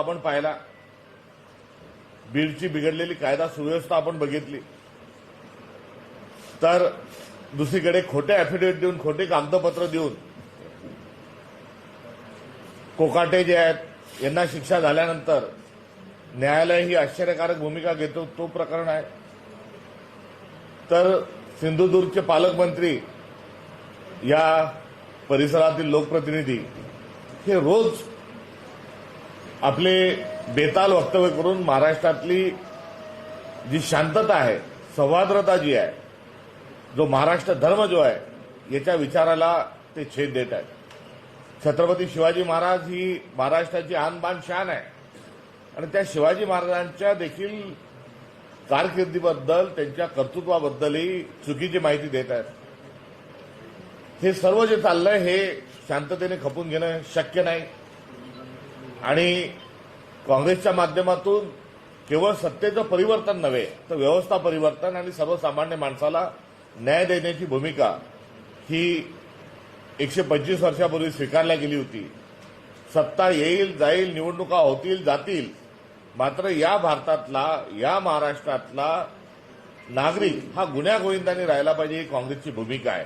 आपण पाहिला. बीडची बिघडलेली कायदा सुव्यवस्था आपण बघितली. तर दुसरीकडे खोटे अॅफिडेव्हिट देऊन खोटे कागदपत्र देऊन कोकाटे जे आहेत यांना शिक्षा झाल्यानंतर न्यायालय ही आश्चर्यकारक भूमिका घेतो तो प्रकरण आहे. तर सिंधुदुर्गचे पालकमंत्री या परिसरातील लोकप्रतिनिधी हे रोज आपले बेताल वक्तव्य करून महाराष्ट्रातली जी शांतता आहे सौहार्द्रता जी आहे जो महाराष्ट्र धर्म जो आहे याच्या विचाराला ते छेद देत आहेत. छत्रपती शिवाजी महाराज ही महाराष्ट्राची आणबान शान आहे. आणि त्या शिवाजी महाराजांच्या देखील कारकिर्दीबद्दल त्यांच्या कर्तृत्वाबद्दलही चुकीची माहिती देत आहेत. हे सर्व जे चाललंय हे शांततेने खपून घेणं शक्य नाही. आणि काँग्रेसच्या माध्यमातून केवळ सत्तेचं परिवर्तन नव्हे तर व्यवस्था परिवर्तन आणि सर्वसामान्य माणसाला न्याय देण्याची भूमिका ही एकशे पंचवीस वर्षापूर्वी स्वीकारल्या गेली होती. सत्ता येईल जाईल निवडणुका होतील जातील. मात्र या भारतातला या महाराष्ट्रातला नागरिक हा गुन्ह्या गोविंदाने राहिला पाहिजे ही काँग्रेसची भूमिका आहे.